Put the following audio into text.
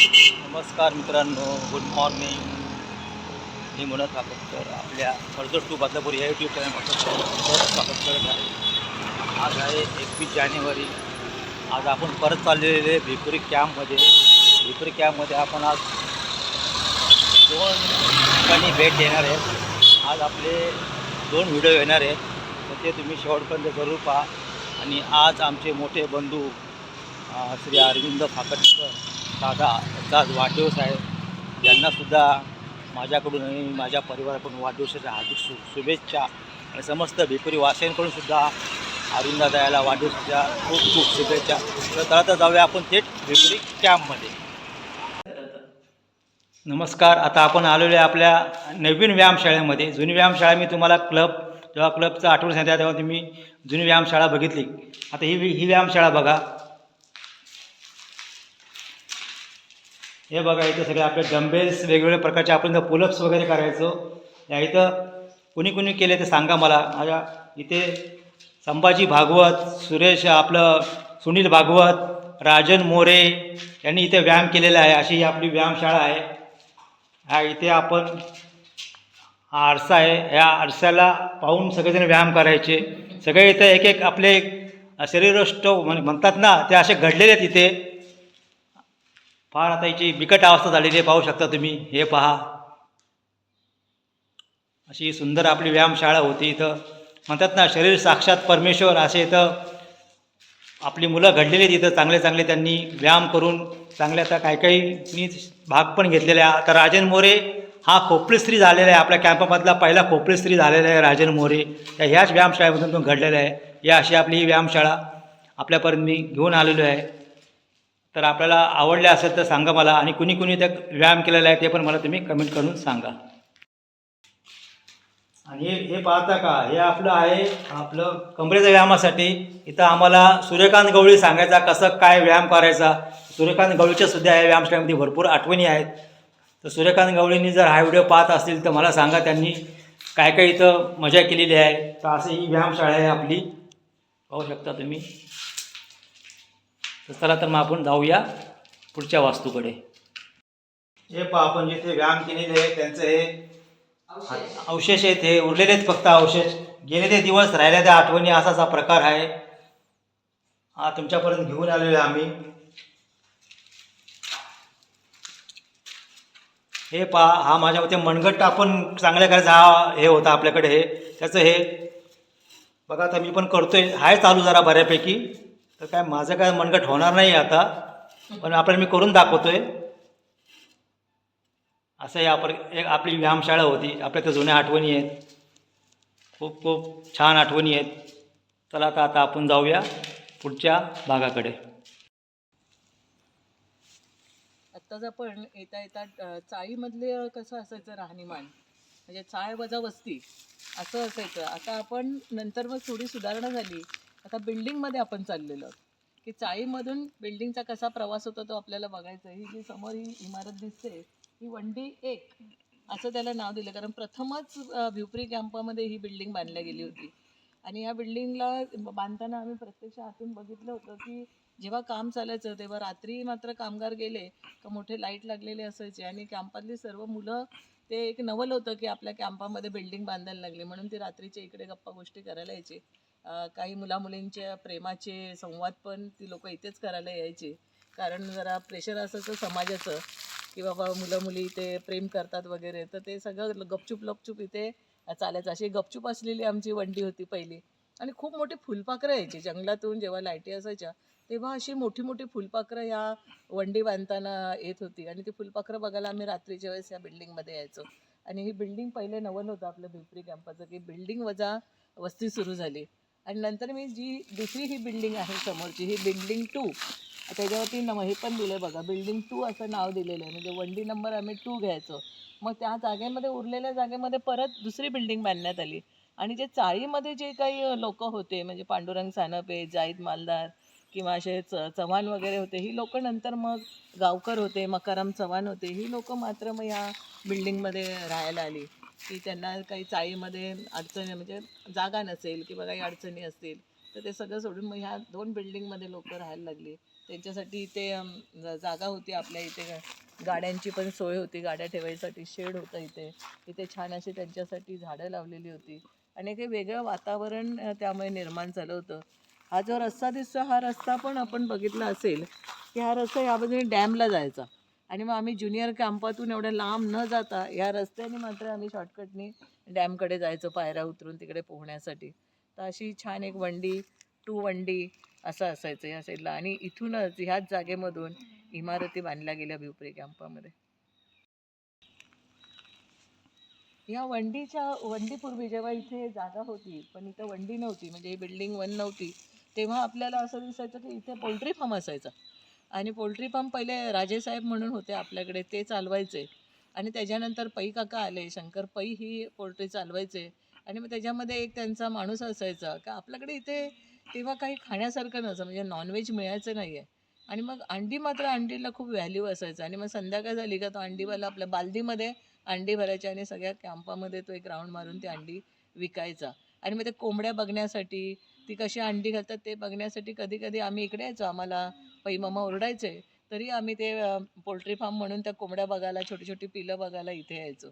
नमस्कार मित्रांनो good morning मी म्हणत तर आपल्या कर्जत टू बदलापूर या यूट्यूब चॅनलपासून स्वागत करत आहे. आज आहे एकवीस जानेवारी. आज आपण परत चाललेले भिपुरी कॅम्पमध्ये. भिपुरी कॅम्पमध्ये आपण आज दोन ठिकाणी भेट देणार आहे. आज आपले दोन व्हिडिओ येणार आहेत तर ते तुम्ही शेवटपर्यंत जरूर पहा. आणि आज आमचे मोठे बंधू श्री अरविंद फाकटकर दादा यांचा आज वाढदिवस आहे. यांनासुद्धा माझ्याकडून आणि माझ्या परिवाराकडून वाढदिवसाच्या हार्दिक शु शुभेच्छा आणि समस्त भिपुरी वासियांकडूनसुद्धा सुद्धा अरविंद याला वाढदिवसाच्या खूप खूप शुभेच्छा. तर चला तर जाऊया आपण थेट भिपुरी कॅम्पमध्ये. नमस्कार आता आपण आलेलो आहे आपल्या नवीन व्यायामशाळेमध्ये. जुनी व्यायामशाळा मी तुम्हाला क्लब जेव्हा क्लबचं आठवण सांगितलं तेव्हा तुम्ही जुनी व्यायामशाळा बघितली. आता ही ही व्यायामशाळा बघा. हे बघा इथं सगळे आपले डंबेल्स वेगवेगळ्या प्रकारचे आपण इथं पुलअप्स वगैरे करायचो. या इथं कुणी कुणी केले ते सांगा मला. माझ्या इथे संभाजी भागवत सुरेश आपलं सुनील भागवत राजन मोरे यांनी इथे व्यायाम केलेला आहे. अशी ही आपली व्यायामशाळा आहे. हा इथे आपण हा आरसा आहे. ह्या आरशाला पाहून सगळेजण व्यायाम करायचे. सगळे इथे एक एक आपले शरीरष्ट म्हण- म्हणतात ना ते असे घडलेले आहेत इथे. फार आता याची बिकट अवस्था झालेली आहे पाहू शकता तुम्ही. हे पहा. अशी सुंदर आपली व्यायामशाळा होती इथं. म्हणतात ना शरीर साक्षात परमेश्वर असे इथं. आपली मुलं घडलेली आहेत इथं चांगले चांगले त्यांनी व्यायाम करून. चांगले आता काही काही भाग पण घेतलेला आहे. आता राजन मोरे हा खोपडीस्त्री झालेला आहे. आपल्या कॅम्पामधला पहिला खोपडीस्त्री झालेला आहे राजन मोरे. या ह्याच व्यायामशाळेमधून तो घडलेला आहे. या अशी आपली ही व्यायामशाळा आपल्यापर्यंत मी घेऊन आलेलो आहे. तर आपल्याला आवडले असेल तर सांगा मला आणि कुणी कुणी त्या व्यायाम केलेला आहे ते पण मला तुम्ही कमेंट करून सांगा. आणि हे हे पाहता का? हे आपलं आहे आपलं कमरेच्या व्यायामासाठी. इथं आम्हाला सूर्यकांत गवळी सांगायचा कसं काय व्यायाम करायचा. सूर्यकांत गवळीच्या सुद्धा या व्यायामशाळेमध्ये भरपूर आठवणी आहेत. तर सूर्यकांत गवळींनी जर हा व्हिडिओ पाहत असतील तर मला सांगा त्यांनी काय काय इथं मजा केलेली आहे. तर असं ही व्यायामशाळा आहे आपली. पाहू शकता तुम्ही. तर चला तर मग आपण जाऊया पुढच्या वास्तूकडे. हे पहा आपण जिथे व्यायाम केलेले आहे त्यांचं हे अवशेष. आहेत हे उरलेले आहेत फक्त अवशेष. गेले ते दिवस राहिल्या त्या आठवणी असाच हा प्रकार आहे. हा तुमच्यापर्यंत घेऊन आलेलो आहे आम्ही. हे पहा हा माझ्या मते मनगट आपण चांगल्या करायचा हा हे होता आपल्याकडे हे. त्याचं हे. बघा आता मी पण करतोय. आहे चालू जरा बऱ्यापैकी. तर काय माझं काय मनगट होणार नाही आता पण आपल्याला मी करून दाखवतोय. असं हे आपण एक आपली व्यायामशाळा होती आपल्या तर जुन्या आठवणी आहेत. खूप खूप छान आठवणी आहेत. चला आता आता आपण जाऊया पुढच्या भागाकडे. आत्ताच आपण येता येता चाळीमधले कसं असायचं राहणीमान? म्हणजे चाळ वजा वस्ती असं असायचं. आता आपण नंतर मग थोडी सुधारणा झाली. आता बिल्डिंगमध्ये आपण चाललेलो आहोत. की चाळीमधून बिल्डिंगचा कसा प्रवास होतो तो आपल्याला बघायचा ही जी समोर ही इमारत दिसते ही वंडी एक असं त्याला नाव दिलं. कारण प्रथमच भिवपरी कॅम्पामध्ये ही बिल्डिंग बांधल्या गेली होती. आणि या बिल्डिंगला बांधताना आम्ही प्रत्यक्ष आतून बघितलं होतं की जेव्हा काम चालायचं तेव्हा रात्री मात्र कामगार गेले का मोठे लाइट लागलेले असायचे. आणि कॅम्पातली सर्व मुलं ते एक नवल होतं की आपल्या कॅम्पामध्ये बिल्डिंग बांधायला लागली. म्हणून ते रात्रीचे इकडे गप्पा गोष्टी करायला यायचे. काही मुलामुलींच्या प्रेमाचे संवाद पण ती लोक इथेच करायला यायचे. कारण जरा प्रेशर असायचं समाजाचं की बाबा मुलं मुली इथे प्रेम करतात वगैरे. तर ते सगळं गपचूप लपचूप इथे चालायचं. अशी गपचूप असलेली आमची वंडी होती पहिली. आणि खूप मोठी फुलपाखरं यायची. जंगलातून जेव्हा लाईटी असायच्या तेव्हा अशी मोठी मोठी फुलपाखरं या वंडी बांधताना येत होती. आणि ती फुलपाखरं बघायला आम्ही रात्रीच्या वेळेस या बिल्डिंगमध्ये यायचो. आणि ही बिल्डिंग पहिले नवल होतं आपलं भिपरी कॅम्पाचं की बिल्डिंग वजा वस्ती सुरू झाली. आणि नंतर मी जी दुसरी ही बिल्डिंग आहे समोरची ही बिल्डिंग टू त्याच्यावरती नम हे पण दिलं बघा. बिल्डिंग टू असं नाव दिलेलं आहे. म्हणजे वंडी नंबर आम्ही टू घ्यायचो. मग त्या जागेमध्ये उरलेल्या जागेमध्ये परत दुसरी बिल्डिंग बांधण्यात आली. आणि जे चाळीमध्ये जे काही लोक होते म्हणजे पांडुरंग सानपे जाईद मालदार किंवा असे च चव्हाण वगैरे होते ही लोक नंतर मग गावकर होते मकाराम चव्हाण होते ही लोक मात्र मग या बिल्डिंगमध्ये राहायला आली. की त्यांना काही चाळीमध्ये अडचणी म्हणजे जागा नसेल किंवा काही अडचणी असतील तर ते सगळं सोडून मग ह्या दोन बिल्डिंगमध्ये लोक राहायला लागली. त्यांच्यासाठी इथे जागा होती आपल्या इथे. गाड्यांची पण सोय होती गाड्या ठेवायसाठी शेड होतं इथे. इथे छान अशी त्यांच्यासाठी झाडं लावलेली होती. आणि काही वेगळं वातावरण त्यामुळे निर्माण झालं होतं. हा जो रस्ता दिसतो हा रस्ता पण आपण बघितला असेल की हा रस्ता या बाजूने डॅमला जायचा. आणि मग आम्ही ज्युनियर कॅम्पातून एवढ्या लांब न जाता या रस्त्याने मात्र आम्ही शॉर्टकटनी डॅमकडे जायचो पायऱ्या उतरून तिकडे पोहण्यासाठी. तर अशी छान एक वंडी टू वंडी असं असायचं या साईडला आणि इथूनच ह्याच जागेमधून इमारती बांधल्या गेल्या भिवपुरी कॅम्पामध्ये. या वंडीच्या वंडीपूर्वी जेव्हा इथे जागा होती पण इथं वंडी नव्हती म्हणजे ही बिल्डिंग वन नव्हती तेव्हा आपल्याला असं दिसायचं की इथे पोल्ट्री फार्म असायचा. आणि पोल्ट्री फार्म पहिले राजेसाहेब म्हणून होते आपल्याकडे ते चालवायचे. आणि त्याच्यानंतर पै काका आले शंकर पै ही पोल्ट्री चालवायचे. आणि मग त्याच्यामध्ये एक त्यांचा माणूस असायचा का आपल्याकडे इथे तेव्हा काही खाण्यासारखं नव्हतं म्हणजे नॉनव्हेज मिळायचं नाही आहे आणि मग अंडी मात्र अंडीला खूप व्हॅल्यू असायचं. आणि मग संध्याकाळ झाली का तो अंडीवाला आपल्या बालदीमध्ये अंडी भरायची आणि सगळ्या कॅम्पामध्ये तो एक राऊंड मारून ती अंडी विकायचा. आणि मग ते कोंबड्या बघण्यासाठी ती कशी अंडी घालतात ते बघण्यासाठी कधी कधी आम्ही इकडे यायचो आम्हाला. पै मामा ओरडायचे तरी आम्ही ते पोल्ट्री फार्म म्हणून त्या कोंबड्या बघायला छोटी छोटी पिलं बघायला इथे यायचो.